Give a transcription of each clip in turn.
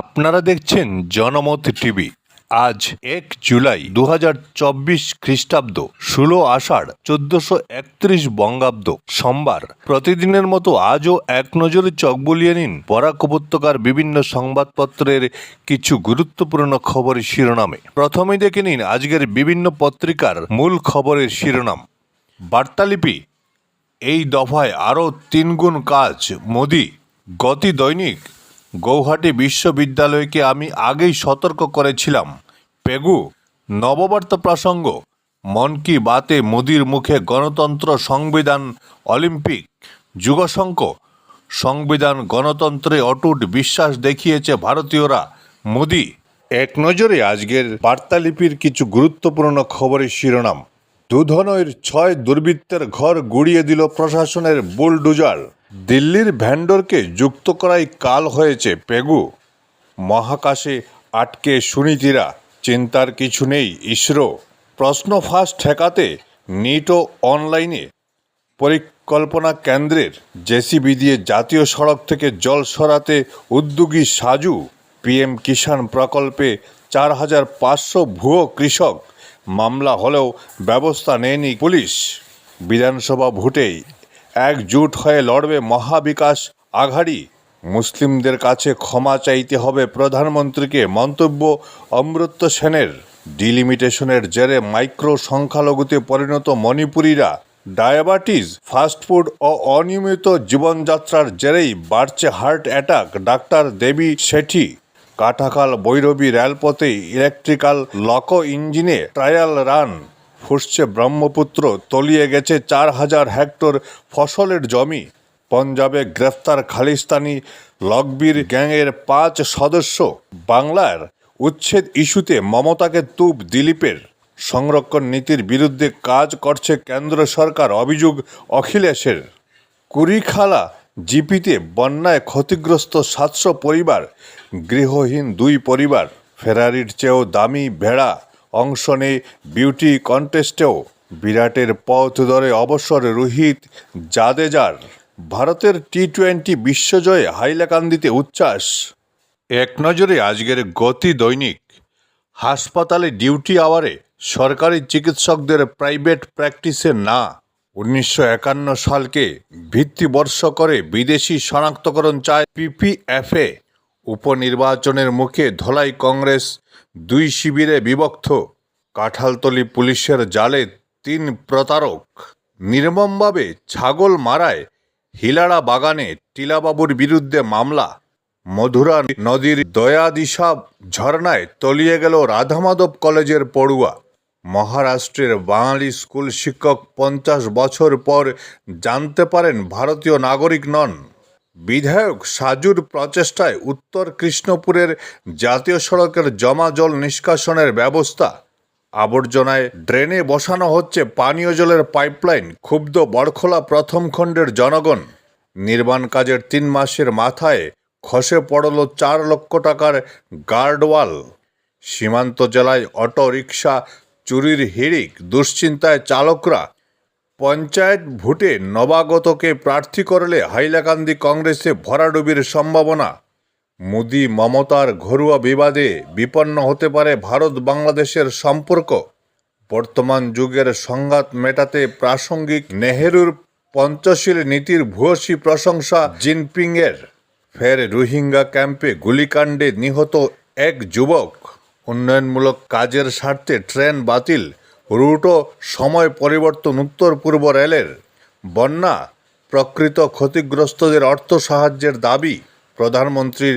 আপনারা দেখছেন জনমত টিভি। আজ এক জুলাই দু হাজার চব্বিশ খ্রিস্টাব্দ, ষোলো আষাঢ়, চোদ্দশো একত্রিশ বঙ্গাব্দ। সোমবার, প্রতিদিনের মতো আজও এক নজরে চোখ বুলিয়ে নিন বরাক উপত্যকার বিভিন্ন সংবাদপত্রের কিছু গুরুত্বপূর্ণ খবরের শিরোনামে। প্রথমেই দেখে নিন আজকের বিভিন্ন পত্রিকার মূল খবরের শিরোনাম। বার্তালিপি এই দফায় আরও তিনগুণ কাজ, মোদি, গতি দৈনিক। গৌহাটি বিশ্ববিদ্যালয়কে আমি আগেই সতর্ক করেছিলাম। পেগু, নববার্তা প্রসঙ্গ, মন কি বাতে মোদির মুখে গণতন্ত্র সংবিধান অলিম্পিক, যুগশঙ্ক, সংবিধান গণতন্ত্রে অটুট বিশ্বাস দেখিয়েছে ভারতীয়রা, মোদি। এক নজরে আজকের বার্তালিপির কিছু গুরুত্বপূর্ণ খবরের শিরোনাম। দুধনৈর ছয় দুর্বৃত্তের ঘর গুড়িয়ে দিল প্রশাসনের বুলডুজার। দিল্লির ভ্যান্ডরকে যুক্ত করাই কাল হয়েছে পেগু। মহাকাশে আটকে সুনীতিরা, চিন্তার কিছু নেই, ইসরো। প্রশ্ন ফাঁস ঠেকাতে নিট অনলাইনে পরিকল্পনা কেন্দ্রের জেসিবি দিয়ে জাতীয় সড়ক থেকে জল সরাতে উদ্যোগী সাজু, পিএম কিষাণ প্রকল্পে চার হাজার পাঁচশো ভুয়ো কৃষক। মামলা হলেও ব্যবস্থা নেয়নি পুলিশ। বিধানসভা ভোটেই একজুট হয়ে লড়বে মহাবিকাশ আঘাড়ি। মুসলিমদের কাছে ক্ষমা চাইতে হবে প্রধানমন্ত্রীকে, মন্তব্য অমৃত্য সেনের। ডিলিমিটেশনের জেরে মাইক্রো সংখ্যালঘুতে পরিণত মণিপুরীরা ডায়াবেটিস, ফাস্টফুড ও অনিয়মিত জীবনযাত্রার জেরেই বাড়ছে heart attack, doctor Devi Shetty. Katakhal Bairabi রেলপথে ইলেকট্রিক্যাল লকো ইঞ্জিনে ট্রায়াল রান। ফুসছে ব্রহ্মপুত্র, তলিয়ে গেছে চার হাজার হেক্টর ফসলের জমি। পঞ্জাবে গ্রেফতার খালিস্তানি লগবীর গ্যাংয়ের পাঁচ সদস্য। বাংলার উচ্ছেদ ইস্যুতে মমতাকে তুপ দিলীপের। সংরক্ষণ নীতির বিরুদ্ধে কাজ করছে কেন্দ্র সরকার, অভিযোগ অখিলেশের। কুড়িখালা জিপিতে বন্যায় ক্ষতিগ্রস্ত সাতশো পরিবার, গৃহহীন দুই পরিবার। ফেরারির চেয়েও দামি ভেড়া। অংশ নেই। বিউটি কন্টেস্টেও বিরাটের পথ ধরে অবসর রোহিত জাদেজার। ভারতের টি টোয়েন্টি বিশ্বজয়ে হাইলাকান্দিতে উচ্ছ্বাস। এক নজরে আজকের গতি দৈনিক। হাসপাতালে ডিউটি আওয়ারে সরকারি চিকিৎসকদের প্রাইভেট প্র্যাকটিসে না। উনিশশো একান্ন সালকে ভিত্তিবর্ষ করে বিদেশি শনাক্তকরণ চায় পিপিএফএ উপনির্বাচনের মুখে ধলাই কংগ্রেস দুই শিবিরে বিভক্ত। কাঁঠালতলি পুলিশের জালে তিন প্রতারক। নির্মমভাবে ছাগল মারায় হিলাড়া বাগানে টিলাবাবুর বিরুদ্ধে মামলা। মধুরা নদীর দয়াদিশা ঝর্ণায় তলিয়ে গেল রাধামাধব কলেজের পড়ুয়া। মহারাষ্ট্রের বাঙালি স্কুল শিক্ষক পঞ্চাশ বছর পর জানতে পারেন ভারতীয় নাগরিক নন। বিধায়ক সাজুর প্রচেষ্টায় উত্তর কৃষ্ণপুরের জাতীয় সড়কের জমা জল নিষ্কাশনের ব্যবস্থা। আবর্জনায় ড্রেনে বসানো হচ্ছে পানীয় জলের পাইপলাইন, ক্ষুব্ধ বড়খোলা প্রথম খণ্ডের জনগণ। নির্মাণ কাজের তিন মাসের মাথায় খসে পড়ল চার লক্ষ টাকার গার্ডওয়াল। সীমান্ত জেলায় অটো রিকশা চুরির হিড়িক, দুশ্চিন্তায় চালকরা পঞ্চায়েত ভোটে নবাগতকে প্রার্থী করলে হাইলাকান্দি কংগ্রেসে ভরাডুবির সম্ভাবনা। মোদি মমতার ঘরোয়া বিবাদে বিপন্ন হতে পারে ভারত বাংলাদেশের সম্পর্ক। বর্তমান যুগের সংঘাত মেটাতে প্রাসঙ্গিক নেহেরুর পঞ্চশীল নীতির ভূয়সী প্রশংসা জিনপিংয়ের। ফের রোহিঙ্গা ক্যাম্পে গুলিকাণ্ডে নিহত এক যুবক। উন্নয়নমূলক কাজের স্বার্থে ট্রেন বাতিল। রুট ও সময় পরিবর্তন উত্তর পূর্ব রেলের। বন্যা প্রকৃত ক্ষতিগ্রস্তদের অর্থ সাহায্যের দাবি প্রধানমন্ত্রীর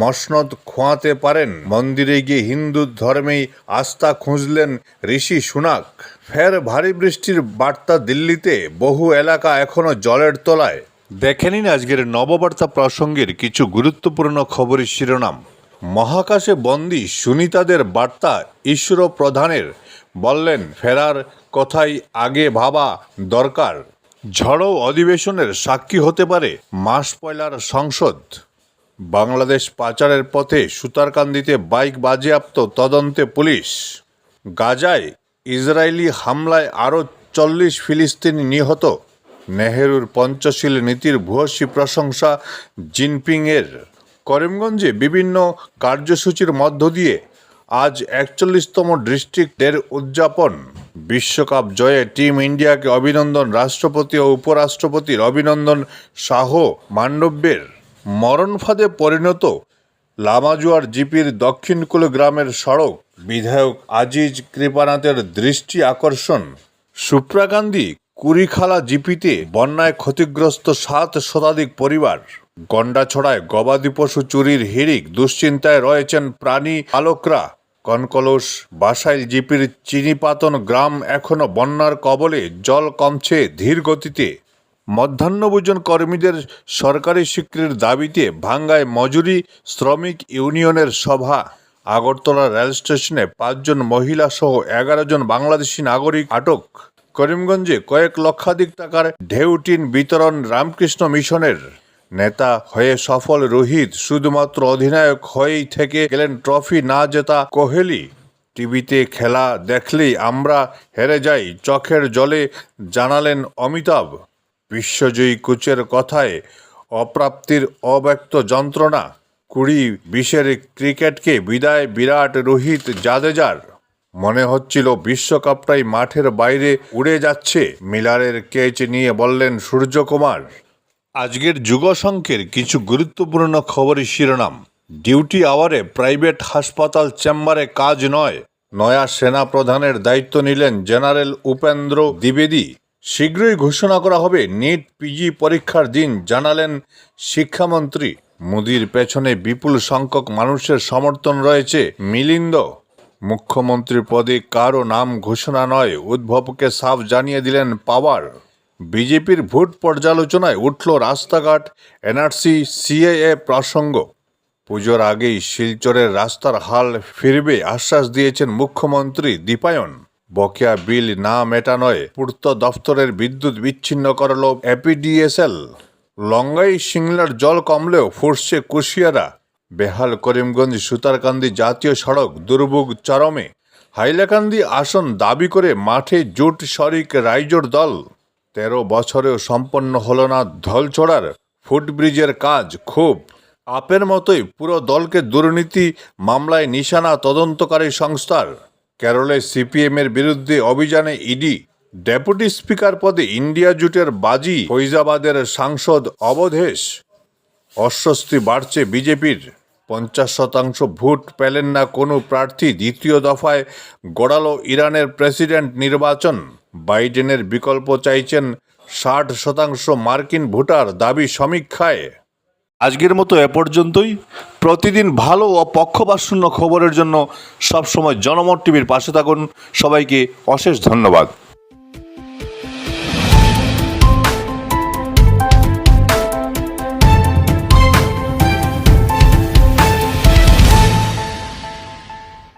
মসনদ খোঁয়াতে পারেন। মন্দিরে গিয়ে হিন্দু ধর্মেই আস্থা খুঁজলেন ঋষি সুনাক। ফের ভারী বৃষ্টির বার্তা দিল্লিতে, বহু এলাকা এখনও জলের তলায়। দেখে নিন আজকের নববার্তা প্রসঙ্গের কিছু গুরুত্বপূর্ণ খবরের শিরোনাম? মহাকাশে বন্দী সুনিতাদের বার্তা ইসরো প্রধানের বললেন, ফেরার কথাই আগে ভাবা দরকার। ঝড়ো অধিবেশনের সাক্ষী হতে পারে মাস পয়লার সংসদ। বাংলাদেশ পাচারের পথে সুতারকান্দিতে বাইক বাজেয়াপ্ত তদন্তে পুলিশ। গাজায় ইসরায়েলি হামলায় আরও চল্লিশ ফিলিস্তিনি নিহত। নেহেরুর পঞ্চশীল নীতির ভূয়সী প্রশংসা জিনপিংয়ের। করিমগঞ্জে বিভিন্ন কার্যসূচির মধ্য দিয়ে আজ একচল্লিশতম ডিস্ট্রিক্টের উদযাপন। বিশ্বকাপ জয়ে টিম ইন্ডিয়াকে অভিনন্দন রাষ্ট্রপতি ও উপরাষ্ট্রপতির অভিনন্দন শাহ মান্ডব্যের। মরণ ফাঁদে পরিণত লামাজুয়ার জিপির দক্ষিণকুল গ্রামের সড়ক। বিধায়ক আজিজ কৃপানাথের দৃষ্টি আকর্ষণ। সুপ্রাকান্দি কুড়িখালা জিপিতে বন্যায় ক্ষতিগ্রস্ত সাত শতাধিক পরিবার। গন্ডাছড়ায় গবাদি পশু চুরির হিড়িক দুশ্চিন্তায় রয়েছেন প্রাণী পালকরা কনকলস, বাসাইল জিপির চিনিপাতন গ্রাম এখনও বন্যার কবলে জল কমছে ধীর গতিতে। মধ্যাহ্নভোজন কর্মীদের সরকারি স্বীকৃতির দাবিতে ভাঙ্গায় মজুরি শ্রমিক ইউনিয়নের সভা। আগরতলা রেল স্টেশনে পাঁচজন মহিলা সহ এগারো জন বাংলাদেশি নাগরিক আটক। করিমগঞ্জে কয়েক লক্ষাধিক টাকার ঢেউটিন বিতরণ রামকৃষ্ণ মিশনের। নেতা হয়ে সফল রোহিত শুধুমাত্র অধিনায়ক হয়েই থেকে গেলেন ট্রফি না জেতা কোহলি। টিভিতে খেলা দেখলেই আমরা হেরে যাই, চোখের জলে জানালেন অমিতাভ। বিশ্বজয়ী কোচের কথায় অপ্রাপ্তির অব্যক্ত যন্ত্রণা। কুড়ি বিশের ক্রিকেটকে বিদায় বিরাট রোহিত জাদেজার। মনে হচ্ছিল বিশ্বকাপটাই মাঠের বাইরে উড়ে যাচ্ছে। মিলারের কেচ নিয়ে বললেন সূর্যকুমার। আজকের যুগসংখ্যের কিছু গুরুত্বপূর্ণ খবরের শিরোনাম। ডিউটি আওয়ারে প্রাইভেট হাসপাতাল চেম্বারে কাজ নয়। নয়া সেনা প্রধানের দায়িত্ব নিলেন জেনারেল উপেন্দ্র দ্বিবেদী। শীঘ্রই ঘোষণা করা হবে, নিট পিজি পরীক্ষার দিন জানালেন শিক্ষামন্ত্রী। মোদির পেছনে বিপুল সংখ্যক মানুষের সমর্থন রয়েছে। মিলিন্দ মুখ্যমন্ত্রী পদে কারও নাম ঘোষণা নয়, উদ্ভবকে সাফ জানিয়ে দিলেন পাওয়ার। বিজেপির ভোট পর্যালোচনায় উঠল রাস্তাঘাট এনআরসি সিএএ প্রসঙ্গ। পুজোর আগেই শিলচরের রাস্তার হাল ফিরবে আশ্বাস দিয়েছেন মুখ্যমন্ত্রী দীপায়ন। বকেয়া বিল না মেটানোয় পূর্ত দফতরের বিদ্যুৎ বিচ্ছিন্ন করল এপিডিএসএল লঙ্গাই সিংলার জল কমলেও ফুটছে কুশিয়ারা। বেহাল করিমগঞ্জ সুতারকান্দি জাতীয় সড়ক দুর্ভোগ চরমে। হাইলাকান্দি আসন দাবি করে মাঠে জোট শরিক রাইজোর দল। তেরো বছরেও সম্পন্ন হল না ধলছড়ার ফুটব্রিজের কাজ খুব। আপের মতোই পুরো দলকে দুর্নীতি মামলায় নিশানা তদন্তকারী সংস্থার। কেরলে সিপিএমের বিরুদ্ধে অভিযানে ইডি। ডেপুটি স্পিকার পদে ইন্ডিয়া জুটের বাজি ফৈজাবাদের সাংসদ অবধেশ। অস্বস্তি বাড়ছে বিজেপির। পঞ্চাশ শতাংশ ভোট পেলেন না কোনো প্রার্থী দ্বিতীয় দফায় গড়ালো ইরানের প্রেসিডেন্ট নির্বাচন। বাইডেনের বিকল্প চাইছেন ষাট শতাংশ মার্কিন ভোটার দাবি সমীক্ষায়। আজকের মতো এ পর্যন্তই। প্রতিদিন ভালো ও পক্ষপাতশূন্য খবরের জন্য সবসময় জনমত টিভির পাশে থাকুন। সবাইকে অশেষ ধন্যবাদ।